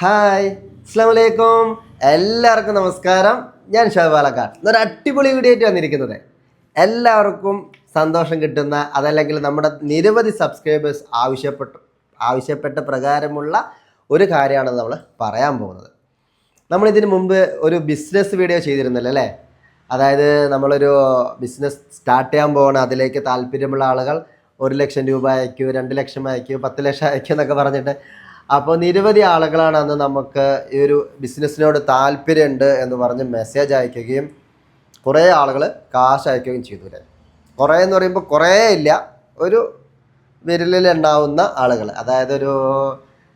Hi അസ്സാം വലൈക്കും എല്ലാവർക്കും നമസ്കാരം. ഞാൻ ഷഹബാലക്കാർ ഇന്നൊരു അടിപൊളി വീഡിയോ ആയിട്ട് വന്നിരിക്കുന്നത്. എല്ലാവർക്കും സന്തോഷം കിട്ടുന്ന അതല്ലെങ്കിൽ നമ്മുടെ നിരവധി സബ്സ്ക്രൈബേഴ്സ് ആവശ്യപ്പെട്ടു ആവശ്യപ്പെട്ട പ്രകാരമുള്ള ഒരു കാര്യമാണ് നമ്മൾ പറയാൻ പോകുന്നത്. നമ്മൾ മുമ്പ് ഒരു ബിസിനസ് വീഡിയോ ചെയ്തിരുന്നില്ല അല്ലേ? അതായത് നമ്മളൊരു ബിസിനസ് സ്റ്റാർട്ട് ചെയ്യാൻ പോകണം അതിലേക്ക് താല്പര്യമുള്ള ആളുകൾ ഒരു ലക്ഷം രൂപ അയക്കൂ രണ്ട് ലക്ഷം അയക്കൂ പത്ത് ലക്ഷം അയക്കൂ എന്നൊക്കെ പറഞ്ഞിട്ട് അപ്പോൾ നിരവധി ആളുകളാണ് അന്ന് നമുക്ക് ഈ ഒരു ബിസിനസ്സിനോട് താല്പര്യമുണ്ട് എന്ന് പറഞ്ഞ് മെസ്സേജ് അയക്കുകയും കുറേ ആളുകൾ കാശ് അയക്കുകയും ചെയ്തു അല്ലേ കുറേ എന്ന് പറയുമ്പോൾ കുറേ ഇല്ല. ഒരു വിരലിൽ ഉണ്ടാവുന്ന ആളുകൾ അതായത് ഒരു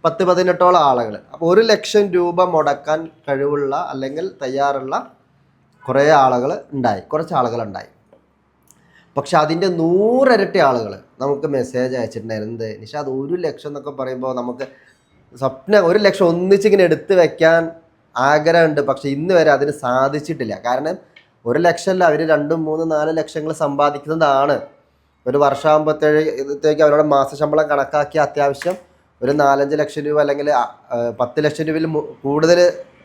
പത്ത് പതിനെട്ടോളം ആളുകൾ അപ്പോൾ ഒരു ലക്ഷം രൂപ മുടക്കാൻ കഴിവുള്ള അല്ലെങ്കിൽ തയ്യാറുള്ള കുറേ ആളുകൾ ഉണ്ടായി. കുറച്ച് ആളുകൾ ഉണ്ടായി. പക്ഷെ അതിന്റെ നൂറരട്ടി ആളുകൾ നമുക്ക് മെസ്സേജ് അയച്ചിട്ടുണ്ടായിരുന്നു. എന്ത്? നിഷ അത് ഒരു ലക്ഷം എന്നൊക്കെ പറയുമ്പോൾ നമുക്ക് സ്വപ്നം ഒരു ലക്ഷം ഒന്നിച്ചിങ്ങനെ എടുത്തു വെക്കാൻ ആഗ്രഹമുണ്ട്. പക്ഷെ ഇന്ന് വരെ അതിന് സാധിച്ചിട്ടില്ല. കാരണം ഒരു ലക്ഷമല്ല അവർ രണ്ടും മൂന്നും നാല് ലക്ഷങ്ങൾ സമ്പാദിക്കുന്നതാണ്. ഒരു വർഷമാകുമ്പോഴത്തേക്ക് അവരുടെ മാസശമ്പളം കണക്കാക്കി അത്യാവശ്യം ഒരു നാലഞ്ച് ലക്ഷം രൂപ അല്ലെങ്കിൽ പത്ത് ലക്ഷം രൂപയിൽ കൂടുതൽ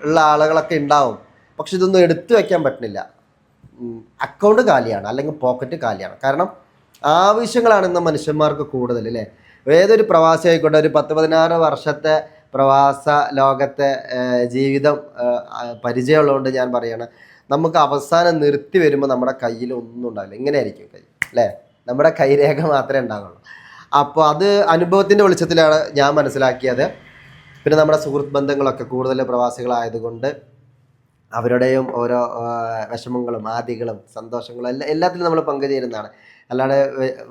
ഉള്ള ആളുകളൊക്കെ ഉണ്ടാവും. പക്ഷെ ഇതൊന്നും എടുത്തു വയ്ക്കാൻ പറ്റുന്നില്ല. അക്കൗണ്ട് കാലിയാണ് അല്ലെങ്കിൽ പോക്കറ്റ് കാലിയാണ്. കാരണം ആവശ്യങ്ങളാണ് ഇന്ന് മനുഷ്യന്മാർക്ക് കൂടുതൽ അല്ലേ? ഏതൊരു പ്രവാസി ആയിക്കോട്ടെ ഒരു പത്ത് പതിനാറ് വർഷത്തെ പ്രവാസ ലോകത്തെ ജീവിതം പരിചയമുള്ളതുകൊണ്ട് ഞാൻ പറയണം നമുക്ക് അവസാനം നിർത്തി വരുമ്പോൾ നമ്മുടെ കയ്യിൽ ഒന്നും ഉണ്ടാവില്ല. ഇങ്ങനെ ആയിരിക്കും കൈ അല്ലേ? നമ്മുടെ കൈരേഖ മാത്രമേ ഉണ്ടാകുള്ളൂ അപ്പോൾ അത് അനുഭവത്തിന്റെ വെളിച്ചത്തിലാണ് ഞാൻ മനസ്സിലാക്കിയത്. പിന്നെ നമ്മുടെ സുഹൃത്ത് ബന്ധങ്ങളൊക്കെ കൂടുതൽ പ്രവാസികളായതുകൊണ്ട് അവരുടെയും ഓരോ വിഷമങ്ങളും ആദികളും സന്തോഷങ്ങളും എല്ലാ എല്ലാത്തിലും നമ്മൾ പങ്കുചേരുന്നതാണ്. അല്ലാതെ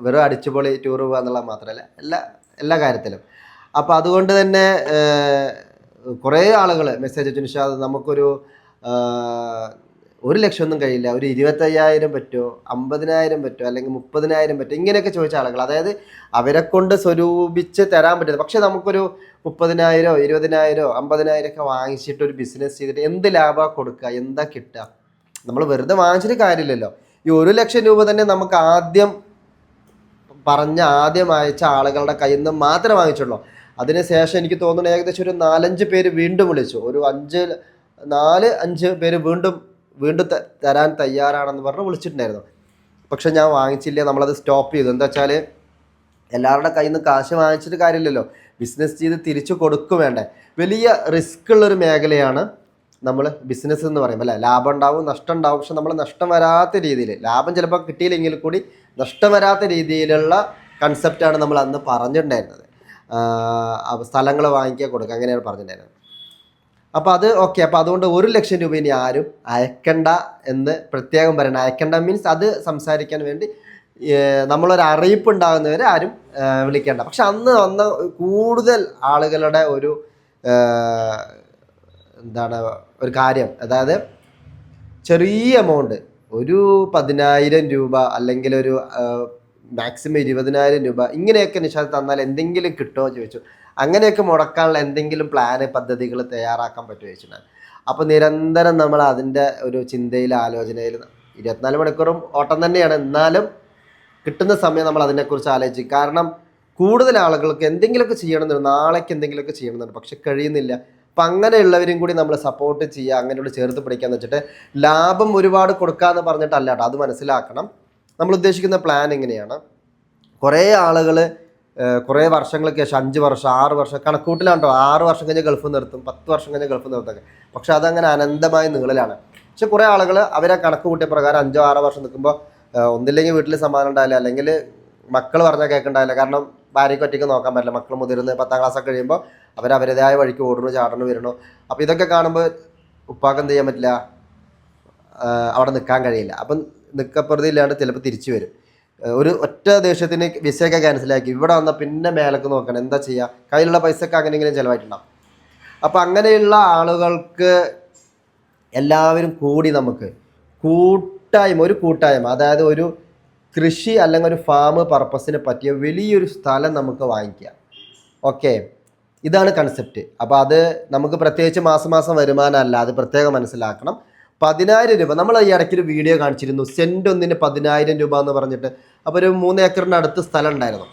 വെറും അടിച്ചുപൊളി ടൂർ പോകുക എന്നുള്ളത് മാത്രമല്ല എല്ലാ എല്ലാ കാര്യത്തിലും. അപ്പോൾ അതുകൊണ്ട് തന്നെ കുറേ ആളുകൾ മെസ്സേജ് അയച്ചു. നമുക്കൊരു ഒരു ലക്ഷം ഒന്നും കഴിയില്ല. ഒരു ഇരുപത്തയ്യായിരം പറ്റുമോ അമ്പതിനായിരം പറ്റുമോ അല്ലെങ്കിൽ മുപ്പതിനായിരം പറ്റുമോ ഇങ്ങനെയൊക്കെ ചോദിച്ച ആളുകൾ. അതായത് അവരെ കൊണ്ട് സ്വരൂപിച്ച് തരാൻ പറ്റില്ല. പക്ഷെ നമുക്കൊരു മുപ്പതിനായിരോ ഇരുപതിനായിരോ അമ്പതിനായിരം ഒക്കെ വാങ്ങിച്ചിട്ട് ഒരു ബിസിനസ് ചെയ്തിട്ട് എന്ത് ലാഭമാണ് കൊടുക്കുക? എന്താ കിട്ടുക? നമ്മൾ വെറുതെ വാങ്ങിച്ചിട്ട് കാര്യമില്ലല്ലോ. ഈ ഒരു ലക്ഷം രൂപ തന്നെ നമുക്ക് ആദ്യം പറഞ്ഞ ആദ്യം അയച്ച ആളുകളുടെ കയ്യിൽ നിന്ന് മാത്രമേ വാങ്ങിച്ചുള്ളൂ. അതിനുശേഷം എനിക്ക് തോന്നുന്നു ഏകദേശം ഒരു നാലഞ്ച് പേര് വീണ്ടും വിളിച്ചു. ഒരു അഞ്ച് നാല് അഞ്ച് പേര് വീണ്ടും വീണ്ടും തരാൻ തയ്യാറാണെന്ന് പറഞ്ഞ് വിളിച്ചിട്ടുണ്ടായിരുന്നു. പക്ഷെ ഞാൻ വാങ്ങിച്ചില്ല നമ്മളത് സ്റ്റോപ്പ് ചെയ്തു. എന്താ വെച്ചാൽ എല്ലാവരുടെ കയ്യിൽ നിന്ന് കാശ് വാങ്ങിച്ചിട്ട് കാര്യമില്ലല്ലോ. ബിസിനസ് ചെയ്ത് തിരിച്ചു കൊടുക്കും വേണ്ടേ. വലിയ റിസ്ക് ഉള്ളൊരു മേഖലയാണ് നമ്മൾ ബിസിനസ് എന്ന് പറയുമ്പോൾ അല്ലേ? ലാഭം ഉണ്ടാവും നഷ്ടം ഉണ്ടാവും. പക്ഷെ നമ്മൾ നഷ്ടം വരാത്ത രീതിയിൽ ലാഭം ചിലപ്പോൾ കിട്ടിയില്ലെങ്കിൽ കൂടി നഷ്ടം വരാത്ത രീതിയിലുള്ള കൺസെപ്റ്റാണ് നമ്മൾ അന്ന് പറഞ്ഞിട്ടുണ്ടായിരുന്നത്. സ്ഥലങ്ങൾ വാങ്ങിക്കാൻ കൊടുക്കുക അങ്ങനെയാണ് പറഞ്ഞിട്ടുണ്ടായിരുന്നത്. അപ്പോൾ അത് ഓക്കെ അപ്പോൾ അതുകൊണ്ട് ഒരു ലക്ഷം രൂപ ഇനി ആരും അയക്കണ്ട എന്ന് പ്രത്യേകം പറയണം. അയക്കണ്ട മീൻസ് അത് സംസാരിക്കാൻ വേണ്ടി നമ്മളൊരു അറിയിപ്പ് ഉണ്ടാകുന്നവരെ ആരും വിളിക്കേണ്ട. പക്ഷെ അന്ന് വന്ന കൂടുതൽ ആളുകളുടെ ഒരു എന്താണ് ഒരു കാര്യം. അതായത് ചെറിയ എമൗണ്ട് ഒരു പതിനായിരം രൂപ അല്ലെങ്കിൽ ഒരു മാക്സിമം ഇരുപതിനായിരം രൂപ ഇങ്ങനെയൊക്കെ നിഷാദ് തന്നാൽ എന്തെങ്കിലും കിട്ടുമോ ചോദിച്ചു. അങ്ങനെയൊക്കെ മുടക്കാനുള്ള എന്തെങ്കിലും പ്ലാന് പദ്ധതികൾ തയ്യാറാക്കാൻ പറ്റുമോ ചോദിച്ചിട്ടുണ്ടായിരുന്നു അപ്പോൾ നിരന്തരം നമ്മൾ അതിന്റെ ഒരു ചിന്തയിൽ ആലോചനയിൽ ഇരുപത്തിനാല് മണിക്കൂറും ഓട്ടം തന്നെയാണ്. എന്നാലും കിട്ടുന്ന സമയം നമ്മൾ അതിനെക്കുറിച്ച് ആലോചിക്കും. കാരണം കൂടുതൽ ആളുകൾക്ക് എന്തെങ്കിലുമൊക്കെ ചെയ്യണമെന്നുണ്ട്. നാളേക്ക് എന്തെങ്കിലുമൊക്കെ ചെയ്യണമെന്നുണ്ട്. പക്ഷെ കഴിയുന്നില്ല. അപ്പം അങ്ങനെയുള്ളവരും കൂടി നമ്മൾ സപ്പോർട്ട് ചെയ്യുക അങ്ങനെയുള്ള ചേർത്ത് പിടിക്കാന്ന് വെച്ചിട്ട് ലാഭം ഒരുപാട് കൊടുക്കാന്ന് പറഞ്ഞിട്ടല്ല കേട്ടോ. അത് മനസ്സിലാക്കണം. നമ്മൾ ഉദ്ദേശിക്കുന്ന പ്ലാൻ എങ്ങനെയാണ് കുറേ ആളുകൾ കുറേ വർഷങ്ങൾക്ക് ശേഷം അഞ്ച് വർഷം ആറ് വർഷം കണക്കൂട്ടിലാണ്ടോ? ആറ് വർഷം കഴിഞ്ഞ് ഗൾഫ് നിർത്തും പത്ത് വർഷം കഴിഞ്ഞ് ഗൾഫ് നിർത്തൊക്കെ പക്ഷെ അതങ്ങനെ അനന്തമായ നീളലാണ് പക്ഷെ കുറേ ആളുകൾ അവരെ കണക്ക് കൂട്ടിയ പ്രകാരം അഞ്ചോ ആറോ വർഷം നിൽക്കുമ്പോൾ ഒന്നില്ലെങ്കിൽ വീട്ടിൽ സമാധാനം ഉണ്ടാവില്ല അല്ലെങ്കിൽ മക്കൾ പറഞ്ഞാൽ കേൾക്കണ്ടാവില്ല കാരണം ഭാര്യയ്ക്ക് ഒറ്റയ്ക്ക് നോക്കാൻ പറ്റില്ല. മക്കൾ മുതിർന്ന് പത്താം ക്ലാസ് ഒക്കെ കഴിയുമ്പോൾ അവർ അവരുടേതായ വഴിക്ക് ഓടുന്നു ചാടണു വരണു അപ്പോൾ ഇതൊക്കെ കാണുമ്പോൾ ഉപ്പാക്ക് എന്ത് ചെയ്യാൻ പറ്റില്ല? അവിടെ നിൽക്കാൻ കഴിയില്ല. അപ്പം നിൽക്കപ്പുറതി ഇല്ലാണ്ട് ചിലപ്പോൾ തിരിച്ചു വരും. ഒരു ഒറ്റ ദേഷ്യത്തിന് വിസയൊക്കെ ക്യാൻസലാക്കി ഇവിടെ വന്നാൽ പിന്നെ മേലക്ക് നോക്കണം. എന്താ ചെയ്യുക കയ്യിലുള്ള പൈസയൊക്കെ അങ്ങനെയെങ്കിലും ചിലവായിട്ടുണ്ടാവും. അപ്പം അങ്ങനെയുള്ള ആളുകൾക്ക് എല്ലാവരും കൂടി നമുക്ക് കൂട്ടായ്മ ഒരു കൂട്ടായ്മ അതായത് ഒരു കൃഷി അല്ലെങ്കിൽ ഒരു ഫാം പർപ്പസിന് പറ്റിയ വലിയൊരു സ്ഥലം നമുക്ക് വാങ്ങിക്കാം ഓക്കെ ഇതാണ് കൺസെപ്റ്റ് അപ്പോൾ അത് നമുക്ക് പ്രത്യേകിച്ച് മാസം മാസം വരുമാനമല്ല അത് പ്രത്യേകം മനസ്സിലാക്കണം. പതിനായിരം രൂപ. നമ്മൾ ഈ ഇടയ്ക്കൊരു വീഡിയോ കാണിച്ചിരുന്നു. സെന്റ് ഒന്നിന് പതിനായിരം രൂപ എന്ന് പറഞ്ഞിട്ട്. അപ്പോൾ ഒരു മൂന്ന് ഏക്കറിന്റെ അടുത്ത് സ്ഥലം ഉണ്ടായിരുന്നു.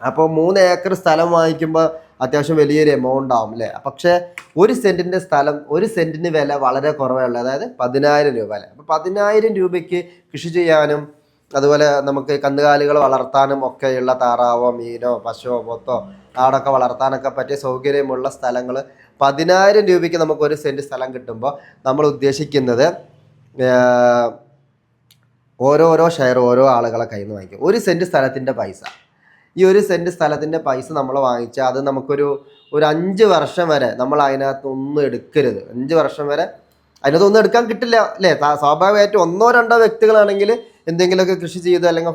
അപ്പോൾ മൂന്ന് ഏക്കർ സ്ഥലം വാങ്ങിക്കുമ്പോൾ അത്യാവശ്യം വലിയൊരു എമൗണ്ട് ആവും അല്ലേ? പക്ഷേ ഒരു സെന്റിന്റെ സ്ഥലം ഒരു സെന്റിന് വില വളരെ കുറവേ ഉള്ളൂ അതായത് പതിനായിരം രൂപ അല്ലേ? അപ്പോൾ പതിനായിരം രൂപയ്ക്ക് കൃഷി ചെയ്യാനും അതുപോലെ നമുക്ക് കന്നുകാലികൾ വളർത്താനും ഒക്കെയുള്ള താറാവോ മീനോ പശുവോ പോത്തോ ആടൊക്കെ വളർത്താനൊക്കെ പറ്റിയ സൗകര്യമുള്ള സ്ഥലങ്ങൾ പതിനായിരം രൂപയ്ക്ക് നമുക്ക് ഒരു സെന്റ് സ്ഥലം കിട്ടുമ്പോൾ നമ്മൾ ഉദ്ദേശിക്കുന്നത് ഓരോരോ ഷെയർ ഓരോ ആളുകളെ കയ്യിൽ നിന്ന് വാങ്ങിക്കും. ഒരു സെന്റ് സ്ഥലത്തിന്റെ പൈസ. ഈ ഒരു സെന്റ് സ്ഥലത്തിന്റെ പൈസ നമ്മൾ വാങ്ങിച്ചാൽ അത് നമുക്കൊരു ഒരു അഞ്ച് വർഷം വരെ നമ്മൾ അതിനകത്ത് ഒന്നും എടുക്കരുത്. അഞ്ച് വർഷം വരെ അതിനകത്തൊന്നും എടുക്കാൻ കിട്ടില്ല അല്ലേ? സ്വാഭാവികമായിട്ടും ഒന്നോ രണ്ടോ വ്യക്തികളാണെങ്കിൽ എന്തെങ്കിലുമൊക്കെ കൃഷി ചെയ്ത് അല്ലെങ്കിൽ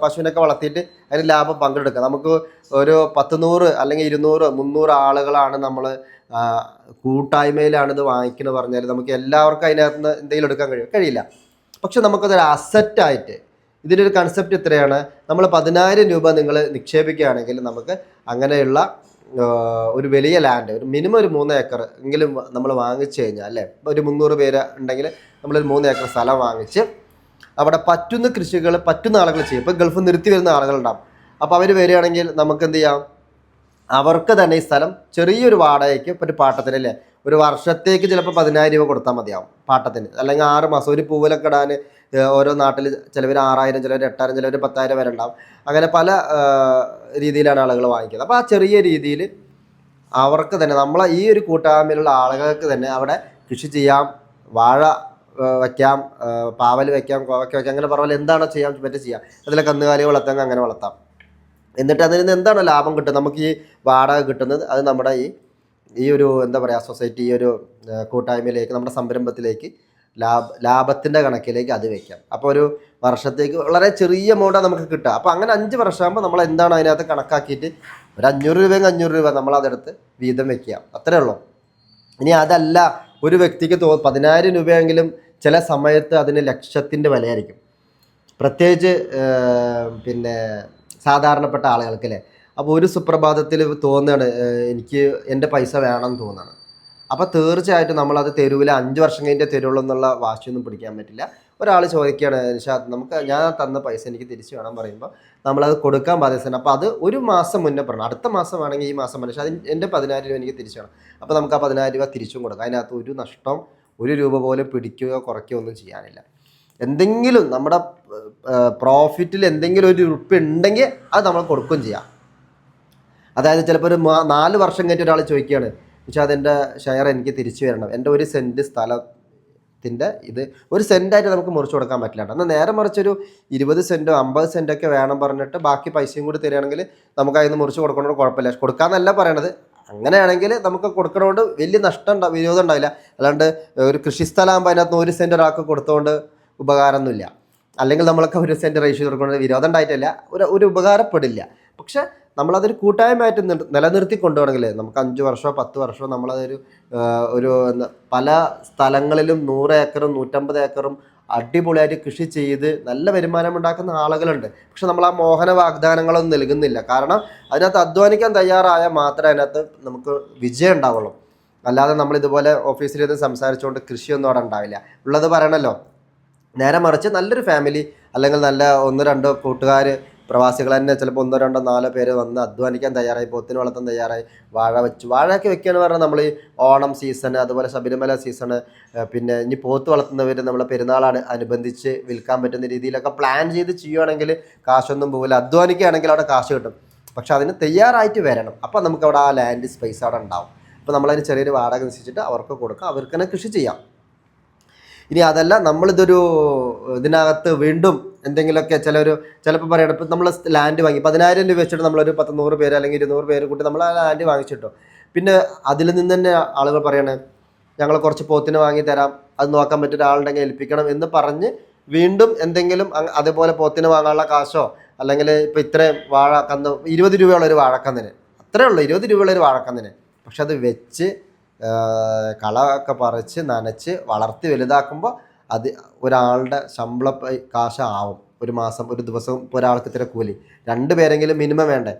പശുവിനൊക്കെ വളർത്തിയിട്ട് അതിന് ലാഭം പങ്കെടുക്കുക നമുക്ക് ഒരു പത്ത് നൂറ് അല്ലെങ്കിൽ ഇരുന്നൂറ് മുന്നൂറ് ആളുകളാണ് നമ്മൾ കൂട്ടായ്മയിലാണ് ഇത് വാങ്ങിക്കുന്നത് പറഞ്ഞാൽ നമുക്ക് എല്ലാവർക്കും അതിനകത്ത് നിന്ന് എന്തെങ്കിലും എടുക്കാൻ കഴിയും. കഴിയില്ല. പക്ഷെ നമുക്കതൊരു അസറ്റായിട്ട് ഇതിന്റെ ഒരു കൺസെപ്റ്റ് ഇത്രയാണ് നമ്മൾ പതിനായിരം രൂപ നിങ്ങൾ നിക്ഷേപിക്കുകയാണെങ്കിൽ നമുക്ക് അങ്ങനെയുള്ള ഒരു വലിയ ലാൻഡ് ഒരു മിനിമം ഒരു മൂന്ന് ഏക്കർ എങ്കിലും നമ്മൾ വാങ്ങിച്ചു കഴിഞ്ഞാൽ അല്ലേ? ഒരു മുന്നൂറ് പേര് ഉണ്ടെങ്കിൽ നമ്മളൊരു മൂന്ന് ഏക്കർ സ്ഥലം വാങ്ങിച്ച് അവിടെ പറ്റുന്ന കൃഷികൾ പറ്റുന്ന ആളുകൾ ചെയ്യും. ഇപ്പം ഗൾഫ് നിർത്തി വരുന്ന ആളുകളുണ്ടാവും. അപ്പോൾ അവർ വരികയാണെങ്കിൽ നമുക്ക് എന്ത് ചെയ്യാം? അവർക്ക് തന്നെ ഈ സ്ഥലം ചെറിയൊരു വാടകയ്ക്ക് ഒരു പാട്ടത്തിന് അല്ലേ? ഒരു വർഷത്തേക്ക് ചിലപ്പോൾ പതിനായിരം രൂപ കൊടുത്താൽ മതിയാവും പാട്ടത്തിന്. അല്ലെങ്കിൽ ആറ് മാസം ഒരു പൂവിലൊക്കെ ഇടാൻ ഓരോ നാട്ടിൽ ചിലവർ ആറായിരം ചിലവർ എട്ടായിരം ചിലവർ പത്തായിരം വരെ ഉണ്ടാവും. അങ്ങനെ പല രീതിയിലാണ് ആളുകൾ വാങ്ങിക്കുന്നത്. അപ്പോൾ ആ ചെറിയ രീതിയിൽ അവർക്ക് തന്നെ നമ്മളെ ഈ ഒരു കൂട്ടായ്മയിലുള്ള ആളുകൾക്ക് തന്നെ അവിടെ കൃഷി ചെയ്യാം വാഴ വയ്ക്കാം ഏഹ്, പാവൽ വെക്കാം കോവയ്ക്ക വയ്ക്കാം അങ്ങനെ പറഞ്ഞാൽ എന്താണോ ചെയ്യാൻ പറ്റുക ചെയ്യാം. അതിലെ കന്നുകാലി വളർത്താം അങ്ങനെ വളർത്താം. എന്നിട്ട് അതിൽ നിന്ന് എന്താണോ ലാഭം കിട്ടുന്നത് നമുക്ക് ഈ വാടക കിട്ടുന്നത് അത് നമ്മുടെ ഈ ഈ ഒരു എന്താ പറയുക സൊസൈറ്റി ഈ ഒരു കൂട്ടായ്മയിലേക്ക് നമ്മുടെ സംരംഭത്തിലേക്ക് ലാഭ ലാഭത്തിന്റെ കണക്കിലേക്ക് അത് വയ്ക്കാം. അപ്പോൾ ഒരു വർഷത്തേക്ക് വളരെ ചെറിയ എമൗണ്ടാണ് നമുക്ക് കിട്ടുക. അപ്പോൾ അങ്ങനെ അഞ്ച് വർഷമാകുമ്പോൾ നമ്മൾ എന്താണ് അതിനകത്ത് കണക്കാക്കിയിട്ട് ഒരു അഞ്ഞൂറ് രൂപയും അഞ്ഞൂറ് രൂപ നമ്മൾ അതെടുത്ത് വീതം വെക്കുക അത്രേ ഉള്ളൂ. ഇനി അതല്ല ഒരു വ്യക്തിക്ക് തോ പതിനായിരം രൂപയെങ്കിലും ചില സമയത്ത് അതിന് ലക്ഷത്തിന്റെ വിലയായിരിക്കും. പ്രത്യേകിച്ച് പിന്നെ സാധാരണപ്പെട്ട ആളുകൾക്ക് അല്ലേ അപ്പോൾ ഒരു സുപ്രഭാതത്തിൽ തോന്നുകയാണ് എനിക്ക് എന്റെ പൈസ വേണം തോന്നുകയാണ്. അപ്പോൾ തീർച്ചയായിട്ടും നമ്മളത് തെരുവിൽ അഞ്ച് വർഷം കഴിഞ്ഞിട്ട് തരുള്ളൂ എന്നുള്ള വാശിയൊന്നും പിടിക്കാൻ പറ്റില്ല. ഒരാൾ ചോദിക്കുകയാണ് നിഷാദ് നമുക്ക് ഞാൻ തന്ന പൈസ എനിക്ക് തിരിച്ചു വേണം പറയുമ്പോൾ നമ്മളത് കൊടുക്കാൻ ബാധ്യസ്ഥയാണ് അപ്പോൾ അത് ഒരു മാസം മുന്നേ പറഞ്ഞു. അടുത്ത മാസം ആണെങ്കിൽ ഈ മാസം പക്ഷേ അതിന് എന്റെ പതിനായിരം രൂപ എനിക്ക് തിരിച്ചു വേണം. അപ്പോൾ നമുക്ക് ആ പതിനായിരം രൂപ തിരിച്ചും കൊടുക്കാം. അതിനകത്ത് ഒരു നഷ്ടം ഒരു രൂപ പോലെ പിടിക്കുകയോ കുറയ്ക്കുകയോ ഒന്നും ചെയ്യാനില്ല. എന്തെങ്കിലും നമ്മുടെ പ്രോഫിറ്റിൽ എന്തെങ്കിലും ഒരു ഉറുപ്പ് ഉണ്ടെങ്കിൽ അത് നമ്മൾ കൊടുക്കുകയും ചെയ്യാം. അതായത് ചിലപ്പോൾ ഒരു നാല് വർഷം കഴിഞ്ഞിട്ട് ഒരാൾ ചോദിക്കുകയാണ് പക്ഷേ അതെന്റെ ഷെയർ എനിക്ക് തിരിച്ചു വരണം എന്റെ ഒരു സെന്റ് സ്ഥലത്തിന്റെ ഇത് ഒരു സെന്റായിട്ട് നമുക്ക് മുറിച്ച് കൊടുക്കാൻ പറ്റില്ല. എന്നാൽ നേരെ മറിച്ചൊരു ഇരുപത് സെന്റോ അമ്പത് സെന്റൊക്കെ വേണം പറഞ്ഞിട്ട് ബാക്കി പൈസയും കൂടി തരികയാണെങ്കിൽ നമുക്ക് അതിന് മുറിച്ച് കൊടുക്കണോണ്ട് കുഴപ്പമില്ല. കൊടുക്കാമെന്നല്ല പറയണത് അങ്ങനെയാണെങ്കിൽ നമുക്ക് കൊടുക്കണോണ്ട് വലിയ നഷ്ടം ഉണ്ടാവും വിരോധം ഉണ്ടാവില്ല. അല്ലാണ്ട് ഒരു കൃഷിസ്ഥലമാകുമ്പോൾ അതിനകത്ത് ഒരു സെന്റ് ഒരാൾക്ക് കൊടുത്തുകൊണ്ട് ഉപകാരമൊന്നുമില്ല. അല്ലെങ്കിൽ നമ്മളൊക്കെ ഒരു സെന്റ് റേഷ്യോ കൊടുക്കുന്നത് വിരോധം ഉണ്ടായിട്ടില്ല. ഒരു ഒരു ഉപകാരപ്പെടില്ല. പക്ഷെ നമ്മളതൊരു കൂട്ടായ്മയായിട്ട് നിർ- നിലനിർത്തി കൊണ്ടുപോകണമെങ്കിൽ നമുക്ക് അഞ്ച് വർഷമോ പത്ത് വർഷമോ നമ്മളതൊരു ഒരു പല സ്ഥലങ്ങളിലും നൂറ് ഏക്കറും നൂറ്റമ്പത് ഏക്കറും അടിപൊളിയായിട്ട് കൃഷി ചെയ്ത് നല്ല വരുമാനം ഉണ്ടാക്കുന്ന ആളുകളുണ്ട്. പക്ഷെ നമ്മൾ ആ മോഹന വാഗ്ദാനങ്ങളൊന്നും നൽകുന്നില്ല. കാരണം അതിനകത്ത് അധ്വാനിക്കാൻ തയ്യാറായാൽ മാത്രമേ അതിനകത്ത് നമുക്ക് വിജയം ഉണ്ടാവുള്ളൂ. അല്ലാതെ നമ്മൾ ഇതുപോലെ ഓഫീസിലിരുന്ന് സംസാരിച്ചുകൊണ്ട് കൃഷിയൊന്നും അവിടെ ഉണ്ടാവില്ല. ഉള്ളത് പറയണല്ലോ. നേരെ മറിച്ച് നല്ലൊരു ഫാമിലി അല്ലെങ്കിൽ നല്ല ഒന്ന് രണ്ടോ കൂട്ടുകാർ പ്രവാസികൾ തന്നെ ചിലപ്പോൾ ഒന്നോ രണ്ടോ നാലോ പേര് വന്ന് അധ്വാനിക്കാൻ തയ്യാറായി പോത്തിന് വളർത്താൻ തയ്യാറായി വാഴ വെച്ച് വാഴയൊക്കെ വെക്കുകയെന്ന് പറഞ്ഞാൽ നമ്മൾ ഈ ഓണം സീസൺ അതുപോലെ ശബരിമല സീസൺ പിന്നെ ഇനി പോത്ത് വളർത്തുന്നവർ നമ്മൾ പെരുന്നാളാണ് അനുബന്ധിച്ച് വിൽക്കാൻ പറ്റുന്ന രീതിയിലൊക്കെ പ്ലാൻ ചെയ്ത് ചെയ്യുകയാണെങ്കിൽ കാശൊന്നും പോകില്ല അധ്വാനിക്കുകയാണെങ്കിൽ അവിടെ കാശ് കിട്ടും. പക്ഷെ അതിന് തയ്യാറായിട്ട് വരണം. അപ്പോൾ നമുക്ക് അവിടെ ആ ലാൻഡ് സ്പേസ് അവിടെ ഉണ്ടാവും. അപ്പോൾ നമ്മളതിന് ചെറിയൊരു വാടക നിശ്ചയിച്ചിട്ട് അവർക്ക് കൊടുക്കാം. അവർക്ക് തന്നെ കൃഷി ചെയ്യാം. ഇനി അതല്ല നമ്മളിതൊരു ഇതിനകത്ത് വീണ്ടും എന്തെങ്കിലുമൊക്കെ ചില ഒരു ചിലപ്പോൾ പറയണം ഇപ്പം നമ്മൾ ലാൻഡ് വാങ്ങി പതിനായിരം രൂപ വെച്ചിട്ട് നമ്മളൊരു പത്ത് നൂറ് പേര് അല്ലെങ്കിൽ ഇരുന്നൂറ് പേര് കൂട്ടി നമ്മൾ ആ ലാൻഡ് വാങ്ങിച്ചിട്ടോ. പിന്നെ അതിൽ നിന്ന് തന്നെ ആളുകൾ പറയണേ ഞങ്ങൾ കുറച്ച് പോത്തിന് വാങ്ങി തരാം അത് നോക്കാൻ പറ്റിയ ഒരാളുണ്ടെങ്കിൽ ഏൽപ്പിക്കണം എന്ന് പറഞ്ഞ് വീണ്ടും എന്തെങ്കിലും അതേപോലെ പോത്തിന് വാങ്ങാനുള്ള കാശോ അല്ലെങ്കിൽ ഇപ്പോൾ ഇത്രയും വാഴ കന്ന് ഇരുപത് രൂപയുള്ള ഒരു വാഴക്കന്നിന് അത്രേ ഉള്ളൂ ഇരുപത് രൂപയുള്ള ഒരു വാഴക്കന്നിന്. പക്ഷെ അത് വെച്ച് ആ, കളയൊക്കെ പറിച്ച് നനച്ച് വളർത്തി വലുതാക്കുമ്പോൾ അത് ഒരാളുടെ ശമ്പള കാശ കാശാവും. ഒരു മാസം ഒരു ദിവസം ഒരാൾക്ക് ഇത്ര കൂലി. രണ്ട് പേരെങ്കിലും മിനിമം വേണ്ടേ?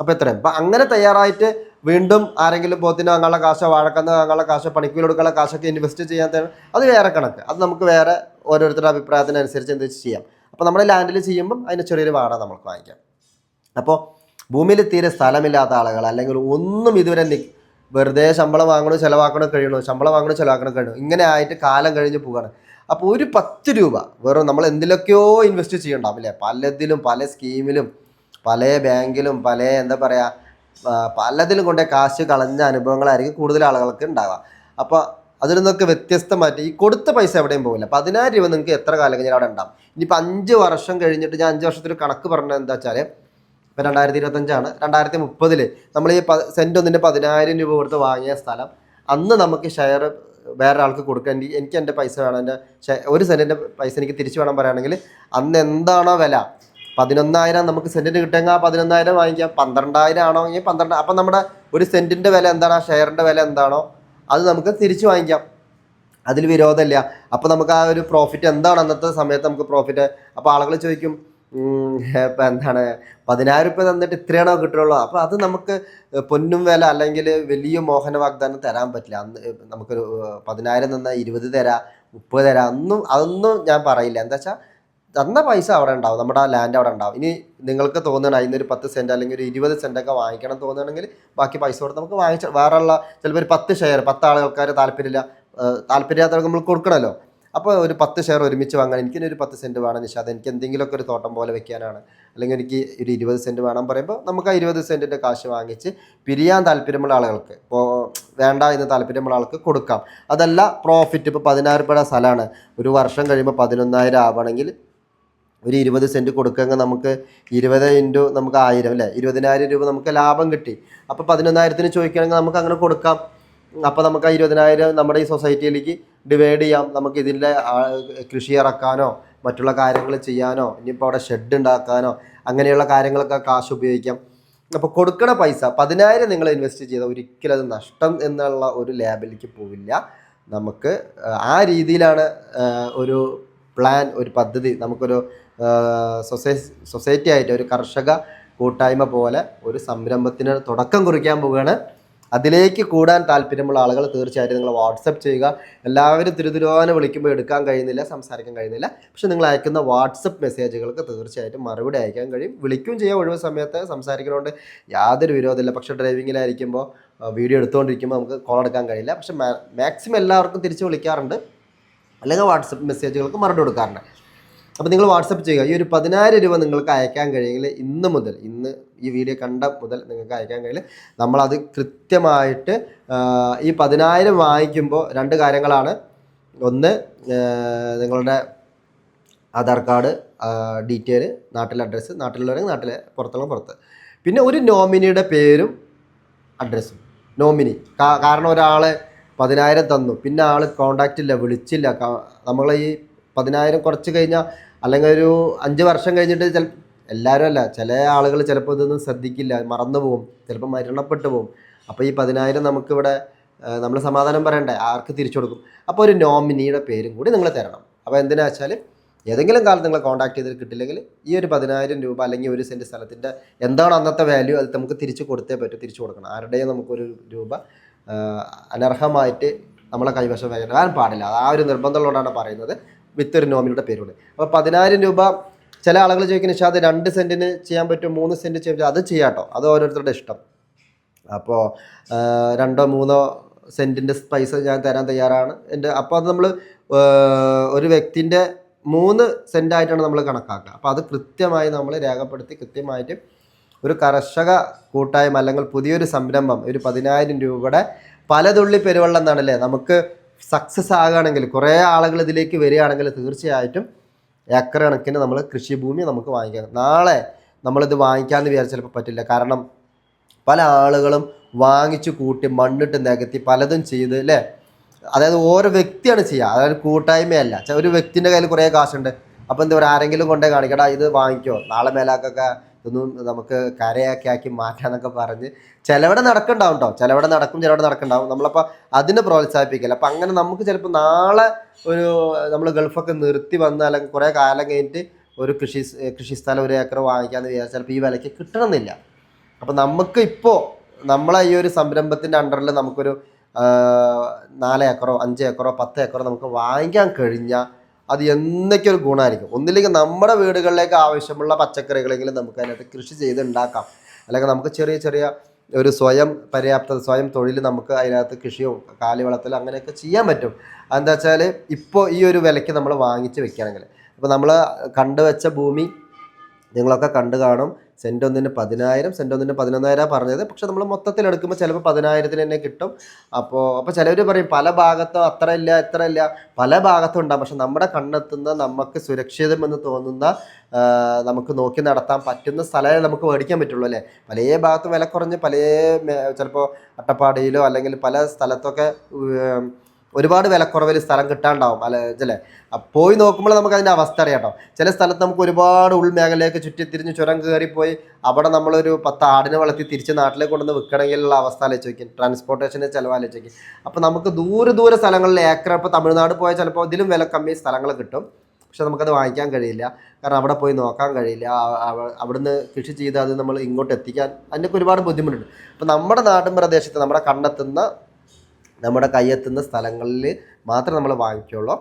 അപ്പോൾ എത്രയും അപ്പം അങ്ങനെ തയ്യാറായിട്ട് വീണ്ടും ആരെങ്കിലും പോത്തിന് അങ്ങനെയുള്ള കാശോ വാഴക്കന്ന് അങ്ങനെയുള്ള കാശോ പണിക്കൂലി കൊടുക്കാനുള്ള കാശൊക്കെ ഇൻവെസ്റ്റ് ചെയ്യാൻ തരണം അത് വേറെ കണക്ക്. അത് നമുക്ക് വേറെ ഓരോരുത്തരുടെ അഭിപ്രായത്തിനനുസരിച്ച് എന്ത് ചെയ്യാം. അപ്പോൾ നമ്മൾ ലാൻഡിൽ ചെയ്യുമ്പം അതിന് ചെറിയൊരു വാടക നമുക്ക് വാങ്ങിക്കാം. അപ്പോൾ ഭൂമിയിൽ തീരെ സ്ഥലമില്ലാത്ത ആളുകൾ അല്ലെങ്കിൽ ഒന്നും ഇതുവരെ വെറുതെ ശമ്പളം വാങ്ങണോ ചിലവാക്കണോ കഴിയണോ? ശമ്പളം വാങ്ങണോ ചിലവാക്കണോ കഴിയണോ? ഇങ്ങനെ ആയിട്ട് കാലം കഴിഞ്ഞ് പോവുകയാണ് അപ്പോൾ ഒരു പത്ത് രൂപ വെറും നമ്മൾ എന്തിലൊക്കെയോ ഇൻവെസ്റ്റ് ചെയ്യണ്ടാവും അല്ലേ പലതിലും പല സ്കീമിലും പല ബാങ്കിലും പല എന്താ പറയുക പലതിലും കൊണ്ടേ കാശ് കളഞ്ഞ അനുഭവങ്ങളായിരിക്കും കൂടുതൽ ആളുകൾക്ക് ഉണ്ടാവുക. അപ്പോൾ അതിൽ നിന്നൊക്കെ വ്യത്യസ്തമായിട്ട് ഈ കൊടുത്ത പൈസ എവിടെയും പോകില്ല പതിനായിരം രൂപ നിങ്ങൾക്ക് എത്ര കാലം കഴിഞ്ഞാൽ അവിടെ ഉണ്ടാവും. ഇനിയിപ്പോൾ അഞ്ച് വർഷം കഴിഞ്ഞിട്ട് ഞാൻ അഞ്ച് വർഷത്തിൽ കണക്ക് പറഞ്ഞത് എന്താ വെച്ചാൽ ഇപ്പം രണ്ടായിരത്തി ഇരുപത്തഞ്ചാണ് രണ്ടായിരത്തി മുപ്പതിൽ നമ്മൾ ഈ സെന്റ് ഒന്നിന്റെ പതിനായിരം രൂപ കൊടുത്ത് വാങ്ങിയ സ്ഥലം അന്ന് നമുക്ക് ഷെയർ വേറെ ആൾക്ക് കൊടുക്കാൻ എനിക്ക് എന്റെ പൈസ വേണം എന്റെ ഒരു സെന്റിന്റെ പൈസ എനിക്ക് തിരിച്ചു വേണം പറയുകയാണെങ്കിൽ അന്ന് എന്താണോ വില? പതിനൊന്നായിരം നമുക്ക് സെന്റിന് കിട്ടുമെങ്കിൽ ആ പതിനൊന്നായിരം വാങ്ങിക്കാം. പന്ത്രണ്ടായിരം ആണോ എങ്കിൽ പന്ത്രണ്ട്. അപ്പം നമ്മുടെ ഒരു സെന്റിന്റെ വില എന്താണ്? ആ ഷെയറിന്റെ വില എന്താണോ അത് നമുക്ക് തിരിച്ചു വാങ്ങിക്കാം. അതിൽ വിരോധമില്ല. അപ്പോൾ നമുക്ക് ആ ഒരു പ്രോഫിറ്റ് എന്താണ്? അന്നത്തെ സമയത്ത് നമുക്ക് പ്രോഫിറ്റ് അപ്പോൾ ആളുകൾ ചോദിക്കും ഇപ്പം എന്താണ് പതിനായിരം രൂപ തന്നിട്ട് ഇത്രയാണോ കിട്ടുള്ളൂ? അപ്പോൾ അത് നമുക്ക് പൊന്നും വില അല്ലെങ്കിൽ വലിയ മോഹന വാഗ്ദാനം തരാൻ പറ്റില്ല. അന്ന് നമുക്കൊരു പതിനായിരം തന്നാൽ ഇരുപത് തരാം മുപ്പത് തരാം അന്നും അതൊന്നും ഞാൻ പറയില്ല. എന്താ വെച്ചാൽ തന്ന പൈസ അവിടെ ഉണ്ടാവും. നമ്മുടെ ആ ലാൻഡ് അവിടെ ഉണ്ടാവും. ഇനി നിങ്ങൾക്ക് തോന്നണം അതിന് ഒരു പത്ത് സെന്റ് അല്ലെങ്കിൽ ഒരു ഇരുപത് സെന്റൊക്കെ വാങ്ങിക്കണം തോന്നുകയാണെങ്കിൽ ബാക്കി പൈസ കൊടുത്ത് നമുക്ക് വാങ്ങിച്ച വേറെയുള്ള ചിലപ്പോൾ ഒരു പത്ത് ഷെയർ പത്ത് ആൾക്കാർ താല്പര്യമില്ല താല്പര്യമില്ലാത്തവർക്ക് നമ്മൾ കൊടുക്കണമല്ലോ അപ്പോൾ ഒരു പത്ത് ഷെയർ ഒരുമിച്ച് വാങ്ങാൻ എനിക്കിനി ഒരു പത്ത് സെന്റ് വേണം നിഷാദ്. എനിക്ക് എന്തെങ്കിലുമൊക്കെ ഒരു തോട്ടം പോലെ വെക്കാനാണ്. അല്ലെങ്കിൽ എനിക്ക് ഒരു ഇരുപത് സെന്റ് വേണം പറയുമ്പോൾ നമുക്ക് ആ ഇരുപത് സെന്റിന്റെ കാശ് വാങ്ങിച്ച് പിരിയാൻ താല്പര്യമുള്ള ആളുകൾക്ക് ഇപ്പോൾ വേണ്ട എന്ന് താല്പര്യമുള്ള ആൾക്ക് കൊടുക്കാം. അതല്ല പ്രോഫിറ്റ് ഇപ്പോൾ പതിനായിരം രൂപയുടെ സ്ഥലമാണ്. ഒരു വർഷം കഴിയുമ്പോൾ പതിനൊന്നായിരം ആവണമെങ്കിൽ ഒരു ഇരുപത് സെന്റ് കൊടുക്കുകയെങ്കിൽ നമുക്ക് ഇരുപത് ഇന്റു നമുക്ക് ആയിരം അല്ലേ? ഇരുപതിനായിരം രൂപ നമുക്ക് ലാഭം കിട്ടി. അപ്പോൾ പതിനൊന്നായിരത്തിന് ചോദിക്കുകയാണെങ്കിൽ നമുക്ക് അങ്ങനെ കൊടുക്കാം. അപ്പോൾ നമുക്ക് ആ ഇരുപതിനായിരം നമ്മുടെ ഈ സൊസൈറ്റിയിലേക്ക് ഡിവൈഡ് ചെയ്യാം. നമുക്ക് ഇതിന്റെ കൃഷി ഇറക്കാനോ മറ്റുള്ള കാര്യങ്ങൾ ചെയ്യാനോ ഇനിയിപ്പോൾ അവിടെ ഷെഡ് ഉണ്ടാക്കാനോ അങ്ങനെയുള്ള കാര്യങ്ങളൊക്കെ കാശ് ഉപയോഗിക്കാം. അപ്പോൾ കൊടുക്കണ പൈസ പതിനായിരം നിങ്ങൾ ഇൻവെസ്റ്റ് ചെയ്താൽ ഒരിക്കലും അത് നഷ്ടം എന്നുള്ള ഒരു ലാബിലേക്ക് പോവില്ല. നമുക്ക് ആ രീതിയിലാണ് ഒരു പ്ലാൻ ഒരു പദ്ധതി നമുക്കൊരു സൊസൈ സൊസൈറ്റി ആയിട്ട് ഒരു കർഷക കൂട്ടായ്മ പോലെ ഒരു സംരംഭത്തിന് തുടക്കം കുറിക്കാൻ പോവുകയാണ്. അതിലേക്ക് കൂടാൻ താല്പര്യമുള്ള ആളുകൾ തീർച്ചയായിട്ടും നിങ്ങൾ വാട്സപ്പ് ചെയ്യുക. എല്ലാവരും തിരുതിരുവാനെ വിളിക്കുമ്പോൾ എടുക്കാൻ കഴിയുന്നില്ല സംസാരിക്കാൻ കഴിയുന്നില്ല. പക്ഷെ നിങ്ങൾ അയക്കുന്ന വാട്സപ്പ് മെസ്സേജുകൾക്ക് തീർച്ചയായിട്ടും മറുപടി അയക്കാൻ കഴിയും. വിളിക്കുകയും ചെയ്യാം ഒഴിവ് സമയത്ത് സംസാരിക്കുന്നതുകൊണ്ട് യാതൊരു വിരോധമില്ല. പക്ഷെ ഡ്രൈവിങ്ങിലായിരിക്കുമ്പോൾ വീഡിയോ എടുത്തുകൊണ്ടിരിക്കുമ്പോൾ നമുക്ക് കോൾ എടുക്കാൻ കഴിയില്ല. പക്ഷെ മാക്സിമം എല്ലാവർക്കും തിരിച്ച് വിളിക്കാറുണ്ട്. അല്ലെങ്കിൽ വാട്സപ്പ് മെസ്സേജുകൾക്ക് മറുപടി കൊടുക്കാറുണ്ട്. അപ്പോൾ നിങ്ങൾ വാട്സപ്പ് ചെയ്യുക. ഈ ഒരു പതിനായിരം രൂപ നിങ്ങൾക്ക് അയക്കാൻ കഴിയുമെങ്കിൽ ഇന്ന് മുതൽ ഇന്ന് ഈ വീഡിയോ കണ്ട മുതൽ നിങ്ങൾക്ക് അയക്കാൻ കഴിയില്ല നമ്മളത് കൃത്യമായിട്ട് ഈ പതിനായിരം വാങ്ങിക്കുമ്പോൾ രണ്ട് കാര്യങ്ങളാണ്. ഒന്ന് നിങ്ങളുടെ ആധാർ കാർഡ് ഡീറ്റെയിൽ നാട്ടിലെ അഡ്രസ്സ് നാട്ടിലുള്ളവരെങ്കിൽ നാട്ടിലെ പുറത്തുള്ള പുറത്ത്. പിന്നെ ഒരു നോമിനിയുടെ പേരും അഡ്രസ്സും. നോമിനി കാരണം ഒരാൾ പതിനായിരം തന്നു. പിന്നെ ആൾ കോണ്ടാക്റ്റ് ഇല്ല വിളിച്ചില്ല. നമ്മൾ ഈ പതിനായിരം കുറച്ച് കഴിഞ്ഞാൽ അല്ലെങ്കിൽ ഒരു അഞ്ച് വർഷം കഴിഞ്ഞിട്ട് ചില എല്ലാവരും അല്ല ചില ആളുകൾ ചിലപ്പോൾ ഇതൊന്നും ശ്രദ്ധിക്കില്ല മറന്നു പോകും ചിലപ്പോൾ മരണപ്പെട്ടു പോകും. അപ്പോൾ ഈ പതിനായിരം നമുക്കിവിടെ നമ്മൾ സമാധാനം പറയണ്ടേ? ആർക്ക് തിരിച്ചു കൊടുക്കും? അപ്പോൾ ഒരു നോമിനിയുടെ പേരും കൂടി നിങ്ങൾ തരണം. അപ്പോൾ എന്തിനാ വെച്ചാൽ ഏതെങ്കിലും കാലത്ത് നിങ്ങൾ കോൺടാക്ട് ചെയ്തിട്ട് കിട്ടില്ലെങ്കിൽ ഈ ഒരു പതിനായിരം രൂപ അല്ലെങ്കിൽ ഒരു സെന്റ് സ്ഥലത്തിന്റെ എന്താണ് അന്നത്തെ വാല്യൂ അത് നമുക്ക് തിരിച്ചു കൊടുത്തേ പറ്റൂ തിരിച്ചു കൊടുക്കണം. ആരുടെയും നമുക്കൊരു രൂപ അനർഹമായിട്ട് നമ്മളെ കൈവശം വരാൻ പാടില്ല. അത് ആ ഒരു നിർബന്ധമുള്ളതാണ് പറയുന്നത്. വിത്ത് ഒരു നോമിനിയുടെ പേരോട് അപ്പോൾ പതിനായിരം രൂപ ചില ആളുകൾ ചോദിക്കുന്ന പക്ഷേ അത് രണ്ട് സെന്റിന് ചെയ്യാൻ പറ്റും മൂന്ന് സെന്റ് ചെയ്യാൻ പറ്റും. അത് ചെയ്യാം കേട്ടോ അത് ഓരോരുത്തരുടെ ഇഷ്ടം. അപ്പോൾ രണ്ടോ മൂന്നോ സെന്റിന്റെ പൈസ ഞാൻ തരാൻ തയ്യാറാണ്. എന്റെ അപ്പോൾ അത് നമ്മൾ ഒരു വ്യക്തിന്റെ മൂന്ന് സെന്റായിട്ടാണ് നമ്മൾ കണക്കാക്കുക. അപ്പോൾ അത് കൃത്യമായി നമ്മൾ രേഖപ്പെടുത്തി കൃത്യമായിട്ട് ഒരു കർഷക കൂട്ടായ്മ അല്ലെങ്കിൽ പുതിയൊരു സംരംഭം ഒരു പതിനായിരം രൂപയുടെ പലതുള്ളി പെരുവെള്ളം എന്നാണല്ലേ? നമുക്ക് സക്സസ് ആകുകയാണെങ്കിൽ കുറേ ആളുകൾ ഇതിലേക്ക് വരികയാണെങ്കിൽ തീർച്ചയായിട്ടും ഏക്കർ കണക്കിന് നമ്മൾ കൃഷിഭൂമി നമുക്ക് വാങ്ങിക്കാം. നാളെ നമ്മളിത് വാങ്ങിക്കാമെന്ന് വിചാരിച്ചാൽ ചിലപ്പോൾ പറ്റില്ല. കാരണം പല ആളുകളും വാങ്ങിച്ചു കൂട്ടി മണ്ണിട്ട് നികത്തി പലതും ചെയ്ത് അല്ലേ? അതായത് ഓരോ വ്യക്തിയാണ് ചെയ്യുക. അതായത് കൂട്ടായ്മയല്ല. ഒരു വ്യക്തിന്റെ കയ്യിൽ കുറേ കാശുണ്ട്. അപ്പോൾ എന്താ പറയുക? ആരെങ്കിലും കൊണ്ടേ കാണിക്കടാ ഇത് വാങ്ങിക്കോ. നാളെ മേലാക്കൊക്കെ ഇതൊന്നും നമുക്ക് കരയാക്കി ആക്കി മാറ്റാന്നൊക്കെ പറഞ്ഞ് ചിലവിടെ നടക്കണ്ടാവും കേട്ടോ ചിലവിടെ നടക്കും ചിലവിടെ നടക്കണ്ടാവും. നമ്മളപ്പോൾ അതിനെ പ്രോത്സാഹിപ്പിക്കില്ല അപ്പം അങ്ങനെ നമുക്ക് ചിലപ്പോൾ നാളെ ഒരു നമ്മൾ ഗൾഫൊക്കെ നിർത്തി വന്ന് അല്ലെങ്കിൽ കുറേ കാലം കഴിഞ്ഞിട്ട് ഒരു കൃഷി കൃഷിസ്ഥലം ഒരു ഏക്കർ വാങ്ങിക്കാമെന്ന് വിചാരിച്ചാൽ ചിലപ്പോൾ ഈ വിലയ്ക്ക് കിട്ടണമെന്നില്ല അപ്പം നമുക്ക് ഇപ്പോൾ നമ്മളെ ഈ ഒരു സംരംഭത്തിന്റെ അണ്ടറിൽ നമുക്കൊരു നാല് ഏക്കറോ അഞ്ച് ഏക്കറോ പത്ത് ഏക്കറോ നമുക്ക് വാങ്ങിക്കാൻ കഴിഞ്ഞാൽ അത് എന്നൊക്കെ ഒരു ഗുണമായിരിക്കും ഒന്നില്ലെങ്കിൽ നമ്മുടെ വീടുകളിലേക്ക് ആവശ്യമുള്ള പച്ചക്കറികളെങ്കിലും നമുക്ക് അതിനകത്ത് കൃഷി ചെയ്ത് ഉണ്ടാക്കാം. അല്ലെങ്കിൽ നമുക്ക് ചെറിയ ചെറിയ ഒരു സ്വയം പര്യാപ്തത സ്വയം തൊഴിൽ നമുക്ക് അതിനകത്ത് കൃഷിയോ കാലി വളർത്തലോ അങ്ങനെയൊക്കെ ചെയ്യാൻ പറ്റും. എന്താ വെച്ചാൽ ഇപ്പോൾ ഈ ഒരു വിലയ്ക്ക് നമ്മൾ വാങ്ങിച്ച് വെക്കുകയാണെങ്കിൽ. അപ്പോൾ നമ്മൾ കണ്ടുവച്ച ഭൂമി നിങ്ങളൊക്കെ കണ്ടു കാണും. സെന്റ് ഒന്നിന് പതിനായിരം സെന്റ് ഒന്നിന് പതിനൊന്നായിരം പറഞ്ഞത്. പക്ഷെ നമ്മൾ മൊത്തത്തിൽ എടുക്കുമ്പോൾ ചിലപ്പോൾ പതിനായിരത്തിന് തന്നെ കിട്ടും. അപ്പോൾ അപ്പോൾ ചിലവർ പറയും പല ഭാഗത്തും അത്ര ഇല്ല എത്ര ഇല്ല. പല ഭാഗത്തും ഉണ്ടാകും പക്ഷെ നമ്മുടെ കണ്ണെത്തുന്ന നമുക്ക് സുരക്ഷിതമെന്ന് തോന്നുന്ന നമുക്ക് നോക്കി നടത്താൻ പറ്റുന്ന സ്ഥലമേ നമുക്ക് മേടിക്കാൻ പറ്റുള്ളൂ അല്ലേ? പല ഭാഗത്തും വില കുറഞ്ഞ് പല ചിലപ്പോൾ അട്ടപ്പാടിയിലോ അല്ലെങ്കിൽ പല സ്ഥലത്തൊക്കെ ഒരുപാട് വിലക്കുറവിൽ സ്ഥലം കിട്ടാണ്ടാവും അല്ല അപ്പൊ പോയി നോക്കുമ്പോൾ നമുക്ക് അതിന്റെ അവസ്ഥ അറിയാം കേട്ടോ ചില സ്ഥലത്ത് നമുക്ക് ഒരുപാട് ഉൾമേഖലയൊക്കെ ചുറ്റിത്തിരിഞ്ഞ് ചുരം കയറിപ്പോയി അവിടെ നമ്മളൊരു പത്ത് ആടിനെ വളർത്തി തിരിച്ച് നാട്ടിലേക്ക് കൊണ്ടുവന്ന് വിൽക്കണമെങ്കിലുള്ള അവസ്ഥ ആലോചിച്ച് വയ്ക്കും ട്രാൻസ്പോർട്ടേഷന്റെ ചിലവ് ആലോചിച്ച് വയ്ക്കും അപ്പോൾ നമുക്ക് ദൂരെ ദൂരെ സ്ഥലങ്ങളിൽ ഏക്കർ ഇപ്പോൾ തമിഴ്നാട് പോയാൽ ചിലപ്പോൾ ഇതിലും വില കമ്മി സ്ഥലങ്ങൾ കിട്ടും. പക്ഷെ നമുക്കത് വാങ്ങിക്കാൻ കഴിയില്ല. കാരണം അവിടെ പോയി നോക്കാൻ കഴിയില്ല. അവിടുന്ന് കൃഷി ചെയ്ത് അത് നമ്മൾ ഇങ്ങോട്ട് എത്തിക്കാൻ അതിനൊക്കെ ഒരുപാട് ബുദ്ധിമുട്ടുണ്ട്. അപ്പോൾ നമ്മുടെ നാട്ടിൻ പ്രദേശത്ത് നമ്മുടെ കണ്ണെത്തുന്ന നമ്മുടെ കയ്യെത്തുന്ന സ്ഥലങ്ങളിൽ മാത്രം നമ്മൾ വാങ്ങിക്കുള്ളൂ.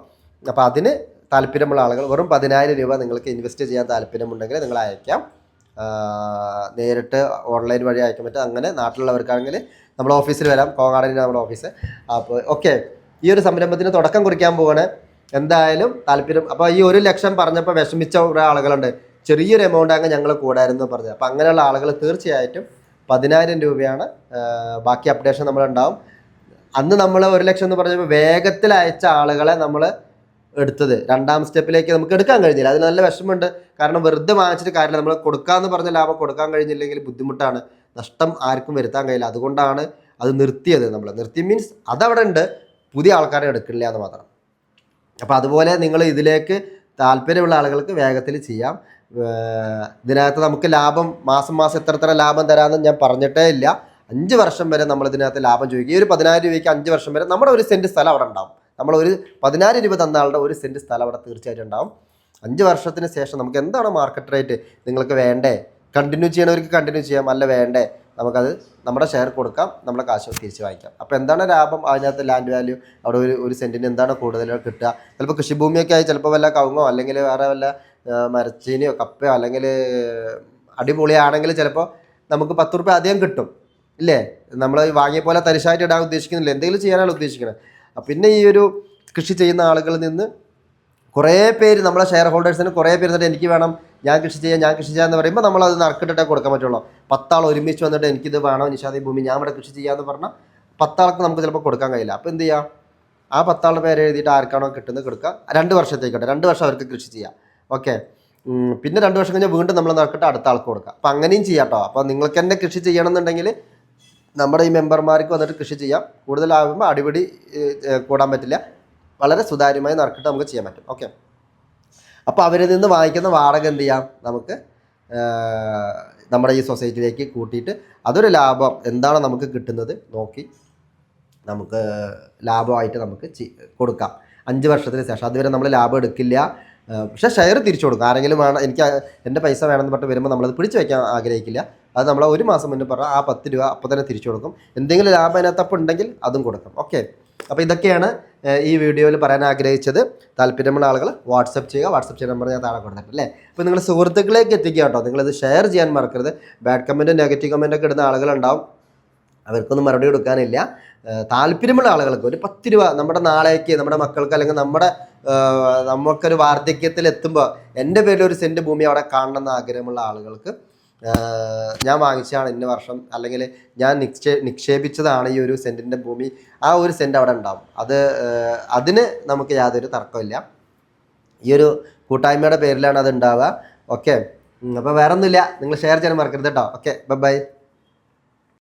അപ്പോൾ അതിന് താല്പര്യമുള്ള ആളുകൾ വെറും പതിനായിരം രൂപ നിങ്ങൾക്ക് ഇൻവെസ്റ്റ് ചെയ്യാൻ താല്പര്യമുണ്ടെങ്കിൽ നിങ്ങൾ അയക്കാം. നേരിട്ട് ഓൺലൈൻ വഴി അയക്കാൻ പറ്റും അങ്ങനെ നാട്ടിലുള്ളവർക്കാണെങ്കിൽ നമ്മൾ ഓഫീസിൽ വരാം. കോങ്ങാടിന്റെ നമ്മുടെ ഓഫീസ് അപ്പോൾ ഓക്കെ ഈ ഒരു സംരംഭത്തിന് തുടക്കം കുറിക്കാൻ പോവാണ്. എന്തായാലും താല്പര്യം അപ്പോൾ ഈ ഒരു ലക്ഷം പറഞ്ഞപ്പോൾ വിഷമിച്ച കുറേ ആളുകളുണ്ട്. ചെറിയൊരു എമൗണ്ട് അങ്ങ് ഞങ്ങൾ കൂടായിരുന്നു പറഞ്ഞത്. അപ്പോൾ അങ്ങനെയുള്ള ആളുകൾ തീർച്ചയായിട്ടും പതിനായിരം രൂപയാണ് ബാക്കി അപ്ഡേഷൻ നമ്മളുണ്ടാവും. അന്ന് നമ്മൾ ഒരു ലക്ഷം എന്ന് പറഞ്ഞപ്പോൾ വേഗത്തിൽ അയച്ച ആളുകളെ നമ്മൾ എടുത്തത്. രണ്ടാം സ്റ്റെപ്പിലേക്ക് നമുക്ക് എടുക്കാൻ കഴിഞ്ഞില്ല. അതിന് നല്ല വിഷമമുണ്ട്. കാരണം വെറുതെ വാങ്ങിച്ചിട്ട് കാര്യമില്ല. നമ്മൾ കൊടുക്കാന്ന് പറഞ്ഞ ലാഭം കൊടുക്കാൻ കഴിഞ്ഞില്ലെങ്കിൽ ബുദ്ധിമുട്ടാണ്. നഷ്ടം ആർക്കും വരുത്താൻ കഴിയില്ല. അതുകൊണ്ടാണ് അത് നിർത്തിയത് നമ്മൾ നിർത്തി മീൻസ് അതവിടെ ഉണ്ട്. പുതിയ ആൾക്കാരെ എടുക്കില്ല എന്ന് മാത്രം. അപ്പോൾ അതുപോലെ നിങ്ങൾ ഇതിലേക്ക് താല്പര്യമുള്ള ആളുകൾക്ക് വേഗത്തിൽ ചെയ്യാം. ഇതിനകത്ത് നമുക്ക് ലാഭം മാസം മാസം എത്ര എത്ര ലാഭം തരാമെന്ന് ഞാൻ പറഞ്ഞിട്ടേ ഇല്ല. അഞ്ച് വർഷം വരെ നമ്മൾ ഇതിനകത്ത് ലാഭം ചോദിക്കും. ഈ ഒരു പതിനായിരം രൂപയ്ക്ക് അഞ്ച് വർഷം വരെ നമ്മുടെ ഒരു സെന്റ് സ്ഥലം അവിടെ ഉണ്ടാവും. നമ്മൾ ഒരു പതിനായിരം രൂപ തന്ന ആളുടെ ഒരു സെന്റ് സ്ഥലം അവിടെ തീർച്ചയായിട്ടും ഉണ്ടാവും. അഞ്ച് വർഷത്തിന് ശേഷം നമുക്ക് എന്താണ് മാർക്കറ്റ് റേറ്റ് നിങ്ങൾക്ക് വേണ്ടേ? കണ്ടിന്യൂ ചെയ്യണവർക്ക് കണ്ടിന്യൂ ചെയ്യാം. അല്ല വേണ്ടേ? നമുക്കത് നമ്മുടെ ഷെയർ കൊടുക്കാം. നമ്മുടെ കാശ് തിരിച്ച് വാങ്ങിക്കാം. അപ്പോൾ എന്താണ് ലാഭം? അതിനകത്ത് ലാൻഡ് വാല്യൂ അവിടെ ഒരു ഒരു സെന്റിന് എന്താണ് കൂടുതൽ കിട്ടുക? ചിലപ്പോൾ കൃഷിഭൂമിയൊക്കെ ആയി ചിലപ്പോൾ വല്ല കവുങ്ങോ അല്ലെങ്കിൽ വേറെ വല്ല മരച്ചീനിയോ കപ്പയോ അല്ലെങ്കിൽ അടിപൊളിയാണെങ്കിൽ ചിലപ്പോൾ നമുക്ക് പത്ത് റുപ്യ അധികം കിട്ടും. ഇല്ലേ? നമ്മൾ വാങ്ങിയ പോലെ തരിശായിട്ട് ഇടാൻ ഉദ്ദേശിക്കുന്നില്ല. എന്തെങ്കിലും ചെയ്യാനാണ് ഉദ്ദേശിക്കുന്നത്. പിന്നെ ഈ ഒരു കൃഷി ചെയ്യുന്ന ആളുകളിൽ നിന്ന് കുറേ പേര് നമ്മളെ ഷെയർ ഹോൾഡേഴ്സിന് കുറേ പേര് എന്നിട്ട് എനിക്ക് വേണം ഞാൻ കൃഷി ചെയ്യാം ഞാൻ കൃഷി ചെയ്യാമെന്ന് പറയുമ്പോൾ നമ്മൾ അത് നറുക്കിട്ടിട്ടേ കൊടുക്കാൻ പറ്റുള്ളൂ. പത്താൾ ഒരുമിച്ച് വന്നിട്ട് എനിക്കിത് വേണം നിഷാദി ഭൂമി ഞാൻ ഇവിടെ കൃഷി ചെയ്യാമെന്ന് പറഞ്ഞാൽ പത്താൾക്ക് നമുക്ക് ചിലപ്പോൾ കൊടുക്കാൻ കഴിയില്ല. അപ്പോൾ എന്ത് ചെയ്യാം? ആ പത്താളുടെ പേര് എഴുതിയിട്ട് ആർക്കാണോ കിട്ടുന്നത് കൊടുക്കുക. രണ്ട് വർഷത്തേക്കട്ടെ രണ്ട് വർഷം അവർക്ക് കൃഷി ചെയ്യാം. ഓക്കെ. പിന്നെ രണ്ട് വർഷം കഴിഞ്ഞാൽ വീണ്ടും നമ്മൾ നറുക്കിട്ട് അടുത്ത ആൾക്ക് കൊടുക്കുക. അപ്പോൾ അങ്ങനെയും ചെയ്യാം കേട്ടോ അപ്പോൾ നിങ്ങൾക്ക് തന്നെ കൃഷി ചെയ്യണമെന്നുണ്ടെങ്കിൽ നമ്മുടെ ഈ മെമ്പർമാർക്ക് വന്നിട്ട് കൃഷി ചെയ്യാം. കൂടുതലാകുമ്പോൾ അടിപിടി കൂടാൻ പറ്റില്ല. വളരെ സുതാര്യമായി നറുക്കിട്ട് നമുക്ക് ചെയ്യാൻ പറ്റും. ഓക്കെ. അപ്പോൾ അവരിൽ നിന്ന് വാങ്ങിക്കുന്ന വാടക എന്ത് ചെയ്യാം? നമുക്ക് നമ്മുടെ ഈ സൊസൈറ്റിയിലേക്ക് കൂട്ടിയിട്ട് അതൊരു ലാഭം. എന്താണ് നമുക്ക് കിട്ടുന്നത്? നോക്കി. നമുക്ക് ലാഭമായിട്ട് നമുക്ക് കൊടുക്കാം. അഞ്ച് വർഷത്തിന് ശേഷം. അതുവരെ നമ്മൾ ലാഭം എടുക്കില്ല. പക്ഷേ ഷെയർ തിരിച്ചു കൊടുക്കും. ആരെങ്കിലും വേണം എനിക്ക് എന്റെ പൈസ വേണമെന്ന് പറഞ്ഞിട്ട് വരുമ്പോൾ നമ്മളത് പിടിച്ചു വയ്ക്കാൻ ആഗ്രഹിക്കില്ല. അത് നമ്മൾ ഒരു മാസം മുന്നേ പറഞ്ഞാൽ ആ പത്ത് രൂപ അപ്പോൾ തന്നെ തിരിച്ചു കൊടുക്കും. എന്തെങ്കിലും ലാഭം അതിനകത്തപ്പം ഉണ്ടെങ്കിൽ അതും കൊടുക്കും. ഓക്കെ അപ്പോൾ ഇതൊക്കെയാണ് ഈ വീഡിയോയിൽ പറയാൻ ആഗ്രഹിച്ചത്. താല്പര്യമുള്ള ആളുകൾ വാട്സപ്പ് ചെയ്യുക വാട്സപ്പ് ചെയ്യുന്ന നമ്പർ ഞാൻ താഴെ കൊടുത്തിട്ടുണ്ട് അല്ലേ? അപ്പോൾ നിങ്ങൾ സുഹൃത്തുക്കളിലേക്ക് എത്തിക്കുക കേട്ടോ. നിങ്ങളിത് ഷെയർ ചെയ്യാൻ മറക്കരുത്. ബാഡ് കമന്റ് നെഗറ്റീവ് കമന്റ് ഒക്കെ ഇടുന്ന ആളുകളുണ്ടാവും. അവർക്കൊന്നും മറുപടി കൊടുക്കാനില്ല. താല്പര്യമുള്ള ആളുകൾക്ക് ഒരു പത്ത് രൂപ നമ്മുടെ നാളേക്ക് നമ്മുടെ മക്കൾക്ക് അല്ലെങ്കിൽ നമ്മുടെ നമുക്കൊരു വാർദ്ധക്യത്തിൽ എത്തുമ്പോൾ എന്റെ പേരിൽ ഒരു സെന്റ് ഭൂമി അവിടെ കാണണമെന്ന് ആഗ്രഹമുള്ള ആളുകൾക്ക് ഞാൻ വാങ്ങിച്ചതാണ് ഇന്ന വർഷം. അല്ലെങ്കിൽ ഞാൻ നിക്ഷേ നിക്ഷേപിച്ചതാണ് ഈ ഒരു സെന്റിന്റെ ഭൂമി. ആ ഒരു സെന്റ് അവിടെ ഉണ്ടാവും. അത് അതിന് നമുക്ക് യാതൊരു തർക്കമില്ല ഈ ഒരു കൂട്ടായ്മയുടെ പേരിലാണ് അത് ഉണ്ടാവുക. ഓക്കെ. അപ്പോൾ വേറൊന്നുമില്ല. നിങ്ങൾ ഷെയർ ചെയ്യാൻ മറക്കരുത് കേട്ടോ. ഓക്കെ. ബൈ.